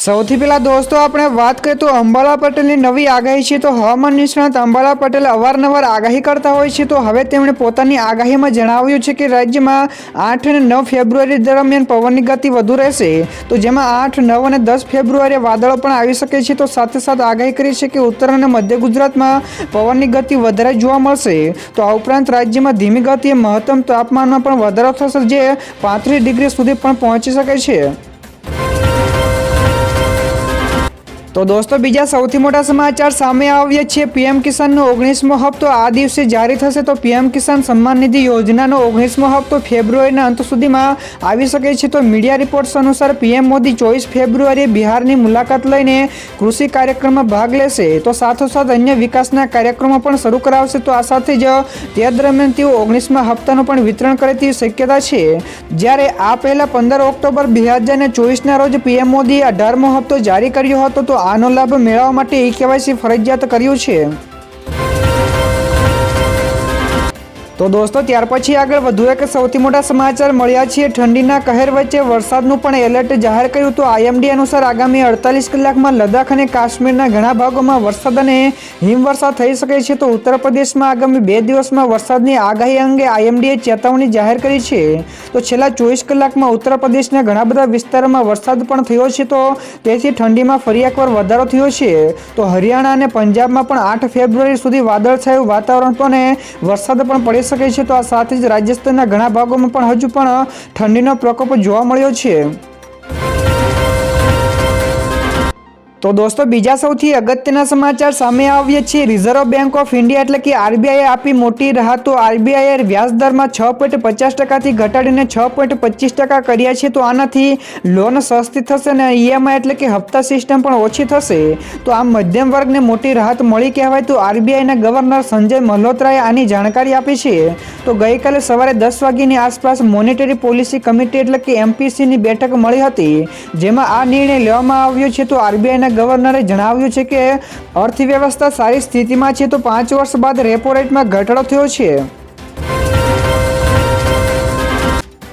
સૌથી પહેલાં દોસ્તો, આપણે વાત કરીએ તો અંબાલા પટેલની નવી આગાહી છે. તો હવામાન નિષ્ણાત અંબાલા પટેલ અવારનવાર આગાહી કરતા હોય છે. તો હવે તેમણે પોતાની આગાહીમાં જણાવ્યું છે કે રાજ્યમાં આઠ અને નવ ફેબ્રુઆરી દરમિયાન પવનની ગતિ વધુ રહેશે. તો જેમાં આઠ, નવ અને દસ ફેબ્રુઆરીએ વાદળો પણ આવી શકે છે. તો સાથે સાથે આગાહી કરી છે કે ઉત્તર અને મધ્ય ગુજરાતમાં પવનની ગતિ વધારે જોવા મળશે. તો આ ઉપરાંત રાજ્યમાં ધીમી ગતિએ મહત્તમ તાપમાનમાં પણ વધારો થશે, જે પાંત્રીસ ડિગ્રી સુધી પણ પહોંચી શકે છે. તો દોસ્તો, બીજા સૌથી મોટા સમાચાર સામે આવ્યા છે. પીએમ કિસાનનો ઓગણીસમો હપ્તો આ દિવસે જારી થશે તો પીએમ કિસાન સન્માન નિધિ યોજનાનો ઓગણીસમો હપ્તો ફેબ્રુઆરીના અંત સુધીમાં આવી શકે છે. તો મીડિયા રિપોર્ટ્સ અનુસાર પીએમ મોદી ચોવીસ ફેબ્રુઆરીએ બિહારની મુલાકાત લઈને કૃષિ કાર્યક્રમમાં ભાગ લેશે. તો સાથોસાથ અન્ય વિકાસના કાર્યક્રમો પણ શરૂ કરાવશે. તો આ સાથે જ તે દરમિયાન તેઓ ઓગણીસમા હપ્તાનું પણ વિતરણ કરે તેવી શક્યતા છે. જ્યારે આ પહેલાં પંદર ઓક્ટોબર બે હજાર ચોવીસના રોજ પીએમ મોદીએ અઢારમો હપ્તો જારી કર્યો હતો, તો આનો લાભ મેળવવા માટે ઈ કેવાયસી ફરજિયાત કર્યું છે. તો દોસ્તો, ત્યાર પછી આગળ વધુ એક સૌથી મોટા સમાચાર મળ્યા છે. ઠંડીના કહેર વચ્ચે વરસાદનું પણ એલર્ટ જાહેર કર્યું તો આઈએમડી અનુસાર આગામી અડતાલીસ કલાકમાં લદ્દાખ અને કાશ્મીરના ઘણા ભાગોમાં વરસાદ અને હિમવર્ષા થઈ શકે છે. તો ઉત્તર પ્રદેશમાં આગામી બે દિવસમાં વરસાદની આગાહી અંગે આઈએમડીએ ચેતવણી જાહેર કરી છે. તો છેલ્લા ચોવીસ કલાકમાં ઉત્તર પ્રદેશના ઘણા બધા વિસ્તારોમાં વરસાદ પણ થયો છે. તો તેથી ઠંડીમાં ફરી એકવાર વધારો થયો છે. તો હરિયાણા અને પંજાબમાં પણ આઠ ફેબ્રુઆરી સુધી વાદળછાયું વાતાવરણ પણ વરસાદ પણ પડી શકે છે તો આ સાથે જ રાજસ્થાનના ઘણા ભાગોમાં પણ હજુ પણ ઠંડીનો પ્રકોપ જોવા મળ્યો છે. તો દોસ્તો, બીજા સૌથી અગત્યના સમાચાર સામે આવ્યા છે. રિઝર્વ બેંક ઓફ ઇન્ડિયા એટલે કે આરબીઆઈએ આપી મોટી રાહતો. આરબીઆઈએ વ્યાજ દરમાં છ પોઈન્ટ પચાસ ટકાથી ઘટાડીને છ પોઈન્ટ પચીસ ટકા કર્યા છે. તો આનાથી લોન સસ્તી થશે અને ઈએમઆઈ એટલે કે હપ્તા સિસ્ટમ પણ ઓછી થશે. તો આમ મધ્યમ વર્ગને મોટી રાહત મળી કહેવાય તો આરબીઆઈના ગવર્નર સંજય મલ્હોત્રાએ આની જાણકારી આપી છે. તો ગઈકાલે સવારે દસ વાગ્યાની આસપાસ મોનિટરી પોલિસી કમિટી એટલે કે એમપીસીની બેઠક મળી હતી, જેમાં આ નિર્ણય લેવામાં આવ્યો છે. તો આરબીઆઈના ગવર્નરે જણાવ્યું છે કે અર્થવ્યવસ્થા સારી સ્થિતિમાં છે તો પાંચ વર્ષ બાદ રેપો રેટમાં ઘટાડો થયો છે.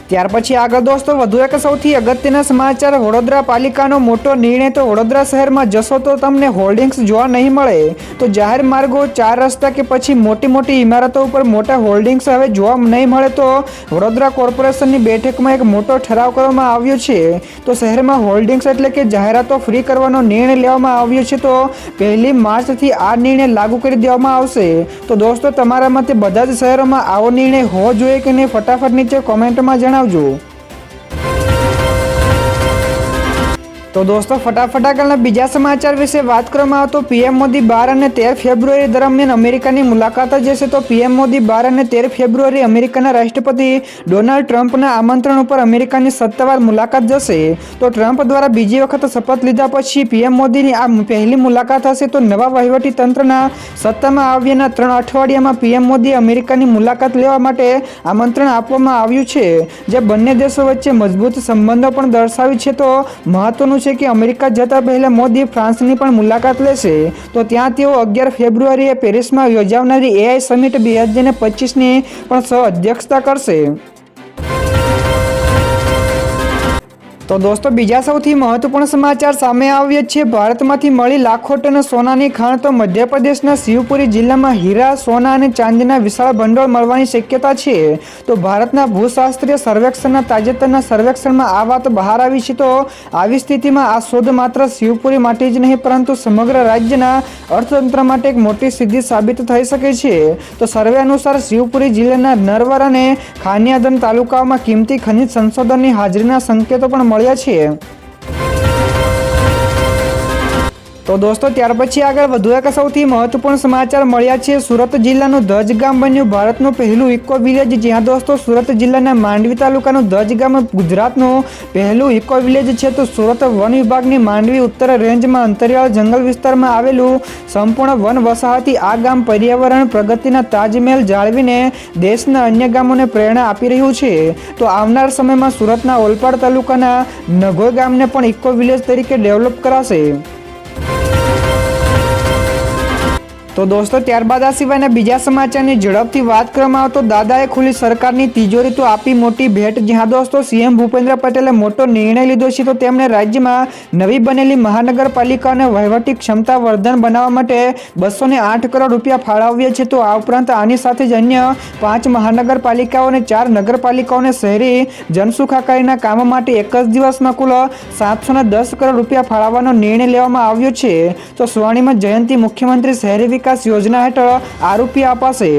ત્યાર પછી આગળ દોસ્તો, વધુ એક સૌથી અગત્યના સમાચાર. વડોદરા પાલિકાનો મોટો નિર્ણય તો વડોદરા શહેરમાં જશો તો તમને હોલ્ડિંગ્સ જોવા નહીં મળે. તો જાહેર માર્ગો, ચાર રસ્તા કે પછી મોટી મોટી ઇમારતો ઉપર મોટા હોલ્ડિંગ્સ હવે જોવા નહીં મળે તો વડોદરા કોર્પોરેશનની બેઠકમાં એક મોટો ઠરાવ કરવામાં આવ્યો છે. તો શહેરમાં હોલ્ડિંગ્સ એટલે કે જાહેરાતો ફ્રી કરવાનો નિર્ણય લેવામાં આવ્યો છે તો પહેલી માર્ચથી આ નિર્ણય લાગુ કરી દેવામાં આવશે. તો દોસ્તો, તમારા મતે બધા જ શહેરોમાં આવો નિર્ણય હોવો જોઈએ કે નહીં? ફટાફટ નીચે કોમેન્ટમાં જણાવો. જણાવજો તો દોસ્તો, ફટાફટ આગળના બીજા સમાચાર વિશે વાત કરવામાં આવે તો પીએમ મોદી બાર અને તેર ફેબ્રુઆરી દરમિયાન અમેરિકાની મુલાકાત જશે તો પીએમ મોદી બાર અને તેર ફેબ્રુઆરી અમેરિકાના રાષ્ટ્રપતિ ડોનાલ્ડ ટ્રમ્પના આમંત્રણ ઉપર અમેરિકાની સત્તાવાર મુલાકાત જશે. તો ટ્રમ્પ દ્વારા બીજી વખત શપથ લીધા પછી પીએમ મોદીની આ પહેલી મુલાકાત હશે. તો નવા વહીવટી તંત્રના સત્તામાં આવ્યાના ત્રણ અઠવાડિયામાં પીએમ મોદી અમેરિકાની મુલાકાત લેવા માટે આમંત્રણ આપવામાં આવ્યું છે. જે બંને દેશો વચ્ચે મજબૂત સંબંધો પણ દર્શાવ્યું છે. તો મહત્વનું છે કે અમેરિકા જતા પહેલા મોદી ફ્રાન્સની પણ મુલાકાત લેશે. તો ત્યાં તેઓ અગિયાર ફેબ્રુઆરીએ પેરિસમાં યોજાનારી એઆઈ સમિટ બે હજાર પચીસની પણ સહ અધ્યક્ષતા કરશે. તો દોસ્તો, બીજા સૌથી મહત્વપૂર્ણ સમાચાર સામે આવ્યા છે. ભારતમાંથી મળી લાખો ટન સોનાની ખાણ તો મધ્યપ્રદેશના શિવપુરી જિલ્લામાં હીરા, સોના અને ચાંદીના વિશાળ ભંડોળ મળવાની શક્યતા છે. તો ભારતના ભૂશાસ્ત્રીય સર્વેક્ષણના તાજેતરના સર્વેક્ષણમાં આ વાત બહાર આવી છે. તો આવી સ્થિતિમાં આ શોધ માત્ર શિવપુરી માટે જ નહીં, પરંતુ સમગ્ર રાજ્યના અર્થતંત્ર માટે એક મોટી સિદ્ધિ સાબિત થઈ શકે છે. તો સર્વે અનુસાર શિવપુરી જિલ્લાના નરવર અને ખાનિયાદન તાલુકાઓમાં કિંમતી ખનિજ સંશોધનની હાજરીના સંકેતો પણ મળ્યા છે તો દોસ્તો, ત્યાર પછી આગળ વધુ એક સૌથી મહત્વપૂર્ણ સમાચાર મળ્યા છે. સુરત જિલ્લાનું ધજ ગામ બન્યું. ભારતનું પહેલું ઇકો વિલેજ, જ્યાં દોસ્તો, સુરત જિલ્લાના માંડવી તાલુકાનું ધજ ગામ ગુજરાતનું પહેલું ઇકો વિલેજ છે. તો સુરત વન વિભાગની માંડવી ઉત્તર રેન્જમાં અંતરિયાળ જંગલ વિસ્તારમાં આવેલું સંપૂર્ણ વન વસાહતી આ ગામ પર્યાવરણ પ્રગતિના તાજમહેલ જાળવીને દેશના અન્ય ગામોને પ્રેરણા આપી રહ્યું છે. તો આવનાર સમયમાં સુરતના ઓલપાડ તાલુકાના નગોઈ ગામને પણ ઇકો વિલેજ તરીકે ડેવલપ કરાશે. તો દોસ્તો, ત્યારબાદ આ સિવાયના બીજા સમાચારની ઝડપથી વાત કરવામાં આવે તો દાદાએ ખુલ્લી સરકારની તિજોરી તો આપી મોટી ભેટ. જ્યાં દોસ્તો, સીએમ ભૂપેન્દ્ર પટેલે મોટો નિર્ણય લીધો છે તો તેમણે રાજ્યમાં નવી બનેલી મહાનગરપાલિકાઓને વહીવટી ક્ષમતા વર્ધન બનાવવા માટે બસો આઠ કરોડ રૂપિયા ફાળવ્યા છે. તો આ ઉપરાંત આની સાથે જ અન્ય પાંચ મહાનગરપાલિકાઓ અને ચાર નગરપાલિકાઓને શહેરી જનસુખાકારીના કામો માટે એક જ દિવસમાં કુલ સાતસો દસ કરોડ રૂપિયા ફાળવવાનો નિર્ણય લેવામાં આવ્યો છે. તો સ્વર્ણિમ જયંતિ મુખ્યમંત્રી શહેરી વિકાસ યોજના હેઠળ આરોપી અપાશે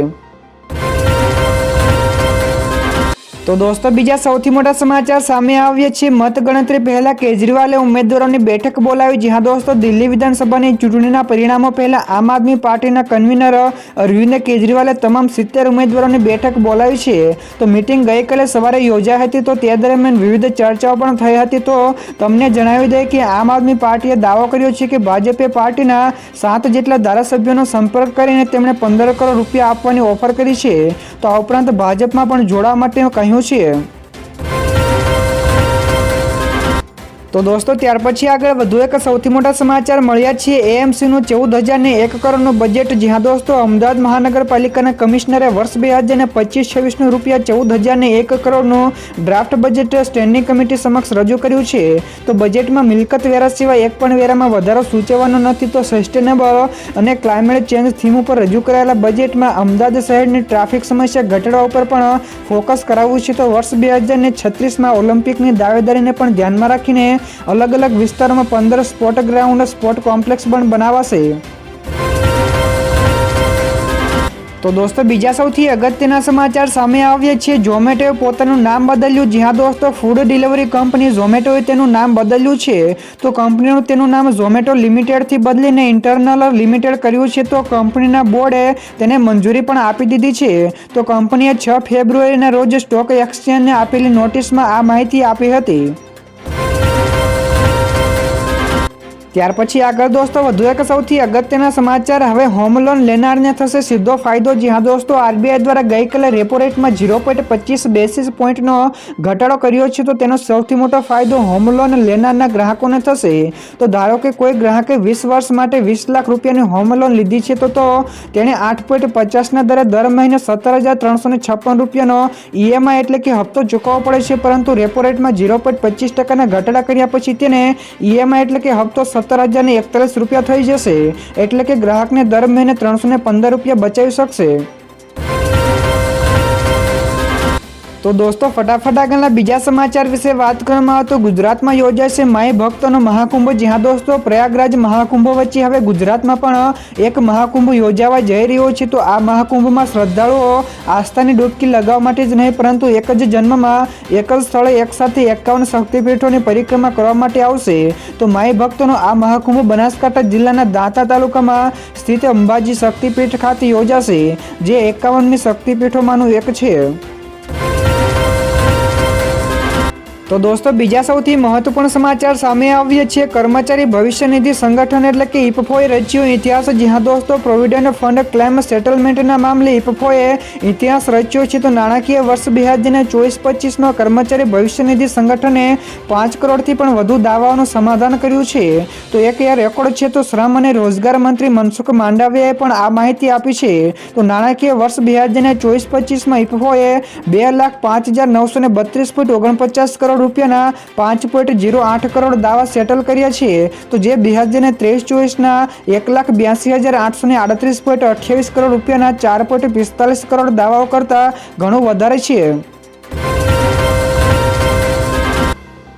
તો દોસ્તો, બીજા સૌથી મોટા સમાચાર સામે આવ્યા છે. મતગણતરી પહેલા કેજરીવાલે ઉમેદવારોની બેઠક બોલાવી, જ્યાં દોસ્તો દિલ્હી વિધાનસભાની ચૂંટણીના પરિણામો પહેલા આમ આદમી પાર્ટીના કન્વીનર અરવિંદ કેજરીવાલે તમામ સિત્તેર ઉમેદવારોની બેઠક બોલાવી છે. તો મિટિંગ ગઈકાલે સવારે યોજાઈ હતી, તો તે દરમિયાન વિવિધ ચર્ચાઓ પણ થઈ હતી. તો તમને જણાવી દઈએ કે આમ આદમી પાર્ટીએ દાવો કર્યો છે કે ભાજપે પાર્ટીના સાત જેટલા ધારાસભ્યોનો સંપર્ક કરીને તેમણે પંદર કરોડ રૂપિયા આપવાની ઓફર કરી છે. તો આ ઉપરાંત ભાજપમાં પણ જોડાવા માટે કહ્યું છે તો દોસ્તો, ત્યાર પછી આગળ વધુ એક સૌથી મોટા સમાચાર મળ્યા છે. એએમસીનું ચૌદ હજારને એક કરોડનું બજેટ જ્યાં દોસ્તો, અમદાવાદ મહાનગરપાલિકાના કમિશનરે વર્ષ બે હજાર અને પચીસ છવ્વીસનું રૂપિયા ચૌદ હજારને એક કરોડનું ડ્રાફ્ટ બજેટ સ્ટેન્ડિંગ કમિટી સમક્ષ રજૂ કર્યું છે. તો બજેટમાં મિલકત વેરા સિવાય એક પણ વેરામાં વધારો સૂચવવાનો નથી, તો સસ્ટેનેબલ અને ક્લાઇમેટ ચેન્જ થીમ ઉપર રજૂ કરાયેલા બજેટમાં અમદાવાદ શહેરની ટ્રાફિક સમસ્યા ઘટાડવા ઉપર પણ ફોકસ કરાવવું છે. તો વર્ષ બે હજાર છત્રીસમાં ઓલિમ્પિકની દાવેદારીને પણ ધ્યાનમાં રાખીને અલગ અલગ વિસ્તારોમાં પંદર સ્પોટ ગ્રાઉન્ડ સ્પોર્ટ કોમ્પ્લેક્સ પણ બનાવાશે. તો દોસ્તો, બીજા સૌથી અગત્યના સમાચાર સામે આવ્યા છે. ઝોમેટોએ પોતાનું નામ બદલ્યું. જ્યાં દોસ્તો ફૂડ ડિલિવરી કંપની ઝોમેટોએ તેનું નામ બદલ્યું છે. તો કંપનીનું તેનું નામ ઝોમેટો લિમિટેડથી બદલીને ઇન્ટરનલ લિમિટેડ કર્યું છે. તો કંપનીના બોર્ડે તેને મંજૂરી પણ આપી દીધી છે. તો કંપનીએ છ ફેબ્રુઆરીના રોજ સ્ટોક એક્સચેન્જને આપેલી નોટિસમાં આ માહિતી આપી હતી. ત્યાર પછી આગળ દોસ્તો, વધુ એક સૌથી અગત્યના સમાચાર. હવે હોમ લોન લેનારને થશે સીધો ફાયદો. જ્યાં દોસ્તો આરબીઆઈ દ્વારા ગઈકાલે રેપો રેટમાં ઝીરો પોઈન્ટ પચીસ બેસીસ પોઈન્ટનો ઘટાડો કર્યો છે, તો તેનો સૌથી મોટો ફાયદો હોમ લોન લેનારના ગ્રાહકોને થશે. તો ધારો કે કોઈ ગ્રાહકે વીસ વર્ષ માટે વીસ લાખ રૂપિયાની હોમ લોન લીધી છે, તો તો તેણે આઠ પોઈન્ટ પચાસના દરે દર મહિને સત્તર હજાર ત્રણસો ને છપ્પન રૂપિયાનો ઈએમઆઈ એટલે કે હપ્તો ચૂકવવો પડે છે, પરંતુ રેપો રેટમાં ઝીરો પોઈન્ટ પચીસ ટકાના ઘટાડા કર્યા પછી તેને ઈએમઆઈ એટલે કે હપ્તો સત્તર હજાર એકતાલીસ રૂપિયા થઈ જશે. એટલે કે ગ્રાહકને દર મહિને ત્રણસો પંદર રૂપિયા બચાવી શકશે. તો દોસ્તો, ફટાફટ આગળના બીજા સમાચાર વિશે વાત કરવામાં આવે તો ગુજરાતમાં યોજાશે માય ભક્તોનો મહાકુંભ. જ્યાં દોસ્તો, પ્રયાગરાજ મહાકુંભ વચ્ચે હવે ગુજરાતમાં પણ એક મહાકુંભ યોજાવા જઈ રહ્યો છે. તો આ મહાકુંભમાં શ્રદ્ધાળુઓ આસ્થાની ડૂબકી લગાવવા માટે જ નહીં, પરંતુ એક જ જન્મમાં એક જ સ્થળે એકસાથે એકાવન શક્તિપીઠોની પરિક્રમા કરવા માટે આવશે. તો માય ભક્તોનો આ મહાકુંભ બનાસકાંઠા જિલ્લાના દાંતા તાલુકામાં સ્થિત અંબાજી શક્તિપીઠ ખાતે યોજાશે, જે એકાવનમી શક્તિપીઠોમાંનું એક છે. તો દોસ્તો, બીજા સૌથી મહત્વપૂર્ણ સમાચાર સામે આવ્યા છે. કર્મચારી ભવિષ્ય નિધિ સંગઠન એટલે કે ઇપફોએ રચ્યો ઇતિહાસ. જ્યાં દોસ્તો પ્રોવિડન્ટ ફંડ ક્લેમ સેટલમેન્ટના મામલે ઇપફોએ ઇતિહાસ રચ્યો છે. તો નાણાકીય વર્ષ બે હજાર ચોવીસ પચીસમાં કર્મચારી ભવિષ્ય નિધિ સંગઠને પાંચ કરોડથી પણ વધુ દાવાઓનું સમાધાન કર્યું છે. તો એક એ રેકોર્ડ છે. તો શ્રમ અને રોજગાર મંત્રી મનસુખ માંડવિયાએ પણ આ માહિતી આપી છે. તો નાણાકીય વર્ષ બે હજાર ચોવીસ પચીસમાં ઇપફોએ બે લાખ પાંચ હજાર નવસો ને બત્રીસ ઓગણપચાસ કરોડ રૂપિયાના પાંચ પોઈન્ટ જીરો આઠ કરોડ દાવા સેટલ કર્યા છે. તો જે બે હજાર ને ત્રેવીસ ચોવીસના એક લાખ બ્યાસી હજાર આઠસો ને આડત્રીસ પોઈન્ટ અઠ્યાવીસ કરોડ રૂપિયાના ચાર પોઈન્ટ પિસ્તાલીસ કરોડ દાવાઓ કરતાં ઘણું વધારે છે.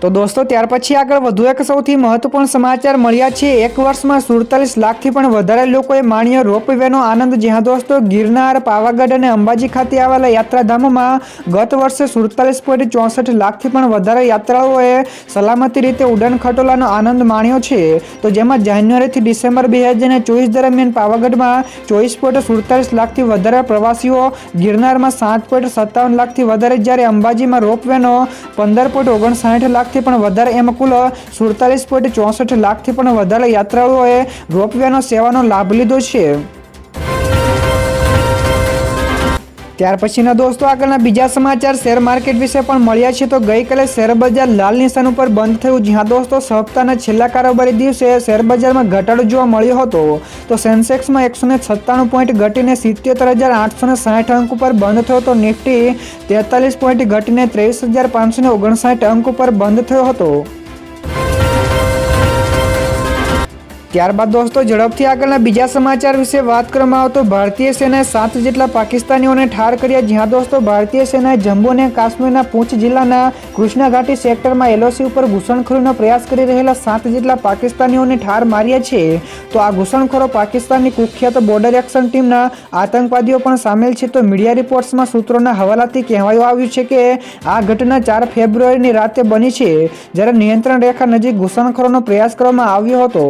તો દોસ્તો, ત્યાર પછી આગળ વધુ એક સૌથી મહત્વપૂર્ણ સમાચાર મળ્યા છે. એક વર્ષમાં સુડતાલીસ લાખથી પણ વધારે લોકોએ માણ્યો રોપવેનો આનંદ જ્યાં દોસ્તો, ગિરનાર, પાવાગઢ અને અંબાજી ખાતે આવેલા યાત્રાધામમાં ગત વર્ષે સુડતાલીસ પોઈન્ટ ચોસઠ લાખથી પણ વધારે યાત્રાળુઓએ સલામતી રીતે ઉડાન ખટોલાનો આનંદ માણ્યો છે. તો જેમાં જાન્યુઆરીથી ડિસેમ્બર બે હજાર ચોવીસ દરમિયાન પાવાગઢમાં ચોવીસ પોઈન્ટ સુડતાલીસ લાખથી વધારે પ્રવાસીઓ, ગિરનારમાં સાત પોઈન્ટ સત્તાવન લાખથી વધારે જ્યારે અંબાજીમાં રોપવેનો પંદર પોઈન્ટ ઓગણસાઠ લાખથી પણ વધારે એમ કુલ સુડતાલીસ પોઈન્ટ ચોસઠ લાખથી પણ વધારે યાત્રાળુઓએ રોપવેનો સેવાનો લાભ લીધો છે. ત્યાર પછીના દોસ્તો આગળના બીજા સમાચાર શેર માર્કેટ વિશે પણ મળ્યા છે. તો ગઈકાલે શેર બજાર લાલ નિશાન ઉપર બંધ થયું, જ્યાં દોસ્તો સપ્તાહના છેલ્લા કારોબારી દિવસે શેર બજારમાં ઘટાડો જોવા મળ્યો હતો. તો સેન્સેક્સમાં એકસો સત્તાણું પોઈન્ટ ઘટીને સિત્યોતેર હજાર આઠસો સાઠ અંક ઉપર બંધ થયો તો નિફ્ટી તેતાલીસ પોઈન્ટ ઘટીને ત્રેવીસ હજાર પાંચસો ઓગણસાઠ અંક ઉપર બંધ થયો હતો. ત્યારબાદ દોસ્તો, ઝડપથી આગળના બીજા સમાચાર વિશે વાત કરવામાં આવે તો ભારતીય સેનાએ સાત જેટલા પાકિસ્તાનીઓને ઠાર કર્યા. જ્યાં દોસ્તો, ભારતીય સેનાએ જમ્મુ અને કાશ્મીરના પૂંછ જિલ્લાના કૃષ્ણા ઘાટી સેક્ટરમાં એલઓસી ઉપર ઘૂસણખોરીનો પ્રયાસ કરી રહેલા સાત જેટલા પાકિસ્તાનીઓને ઠાર માર્યા છે. તો આ ઘૂસણખોરો પાકિસ્તાનની કુખ્યાત બોર્ડર એક્શન ટીમના આતંકવાદીઓ પણ સામેલ છે. તો મીડિયા રિપોર્ટ્સમાં સૂત્રોના હવાલાથી કહેવાયું આવ્યું છે કે આ ઘટના ચાર ફેબ્રુઆરીની રાતે બની છે. જ્યારે નિયંત્રણ રેખા નજીક ઘૂસણખોરોનો પ્રયાસ કરવામાં આવ્યો હતો.